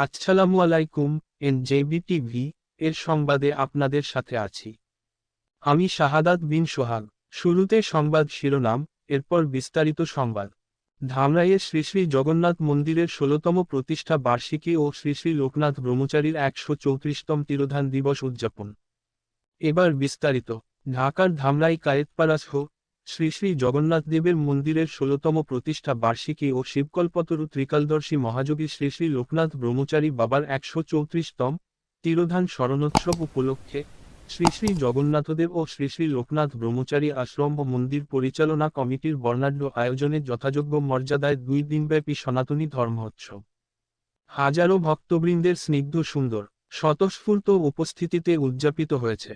আসসালামু আলাইকুম N TV, এর সংবাদে আপনাদের সাথে আছি। আমি শাহাদাত বিন সোহাগ। শুরুতে সংবাদ শিরোনাম, এরপর বিস্তারিত সংবাদ। ধামরাইয়ের শ্রী শ্রী জগন্নাথ মন্দিরের ষোলতম প্রতিষ্ঠা বার্ষিকী ও শ্রী শ্রী লোকনাথ ব্রহ্মচারীর একশো চৌত্রিশতম তিরোধান দিবস উদযাপন। এবার বিস্তারিত। ঢাকার ধামরাই কায়েতপাড়াসহ শ্রী শ্রী জগন্নাথ দেবের মন্দিরের ষোলতম প্রতিষ্ঠা বার্ষিকী ও শিবকল্পতরু ত্রিকালদর্শী মহাযোগী শ্রী শ্রী লোকনাথ ব্রহ্মচারী বাবার একশো চৌত্রিশতম তিরোধান স্মরণোৎসব উপলক্ষে শ্রী শ্রী জগন্নাথদেব ও শ্রী শ্রী লোকনাথ ব্রহ্মচারী আশ্রম ও মন্দির পরিচালনা কমিটির বর্ণাঢ্য আয়োজনে যথাযোগ্য মর্যাদায় দুই দিনব্যাপী সনাতনী ধর্মোৎসব। হাজারো ভক্তবৃন্দের স্নিগ্ধ সুন্দর, স্বতঃস্ফূর্ত উপস্থিতিতে উদযাপিত হয়েছে।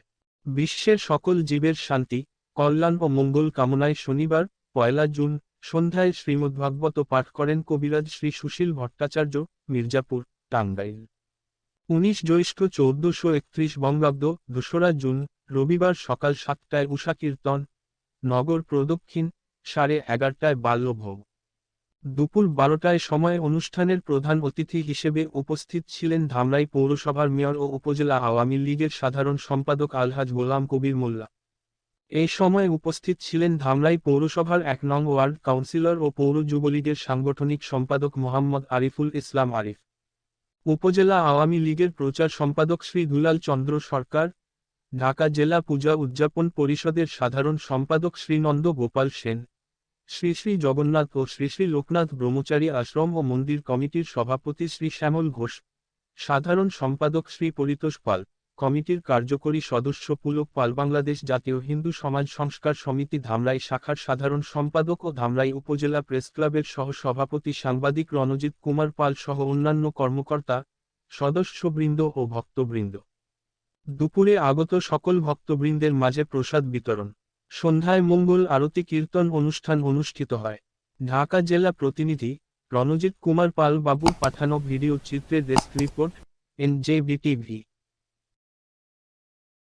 বিশ্বের সকল জীবের শান্তি কল্যাণ ও মঙ্গল কামনায় শনিবার, পয়লা জুন, সন্ধ্যায় শ্রীমদ্ভাগবত পাঠ করেন কবিরাজ শ্রী সুশীল ভট্টাচার্য, মির্জাপুর, টাঙ্গাইল। উনিশ জ্যৈষ্ঠ চৌদ্দশো একত্রিশ বঙ্গাব্দ, দোসরা জুন, রবিবার সকাল সাতটায় উষা কীর্তন, নগর প্রদক্ষিণ, সাড়ে এগারটায় বাল্যভোগ। দুপুর বারোটায় সময় অনুষ্ঠানের প্রধান অতিথি হিসেবে উপস্থিত ছিলেন ধামরাই পৌরসভার মেয়র ও উপজেলা আওয়ামী লীগের সাধারণ সম্পাদক আলহাজ গোলাম কবির মোল্লা। এই সময় উপস্থিত ছিলেন ধামরাই পৌরসভার এক নং ওয়ার্ড কাউন্সিলর ও পৌর যুবলীগের সাংগঠনিক সম্পাদক মোহাম্মদ আরিফুল ইসলাম আরিফ। উপজেলা আওয়ামী লীগের প্রচার সম্পাদক শ্রী দুলাল চন্দ্র সরকার, ঢাকা জেলা পূজা উদযাপন পরিষদের সাধারণ সম্পাদক শ্রীনন্দ গোপাল সেন, শ্রী শ্রী জগন্নাথ ও শ্রী শ্রী লোকনাথ ব্রহ্মচারী আশ্রম ও মন্দির কমিটির সভাপতি শ্রী শ্যামল ঘোষ, সাধারণ সম্পাদক শ্রী পরিতোষ পাল। কমিটির কার্যকরী সদস্য পুলক পাল বাংলাদেশ জাতীয় হিন্দু সমাজ সংস্কার সমিতি ধামরাই শাখার সাধারণ সম্পাদক ও ধামরাই উপজেলা প্রেস ক্লাবের সহ সভাপতি সাংবাদিক রণজিৎ কুমার পাল সহ অন্যান্য কর্মকর্তা, সদস্যবৃন্দ ও ভক্তবৃন্দ। দুপুরে আগত সকল ভক্তবৃন্দের মাঝে প্রসাদ বিতরণ। সন্ধ্যায় মঙ্গল আরতি কীর্তন অনুষ্ঠান অনুষ্ঠিত হয়। ঢাকা জেলা প্রতিনিধি রণজিৎ কুমার পাল বাবুর পাঠানো ভিডিও চিত্রের ডেস্ক রিপোর্ট এনজেবি টিভি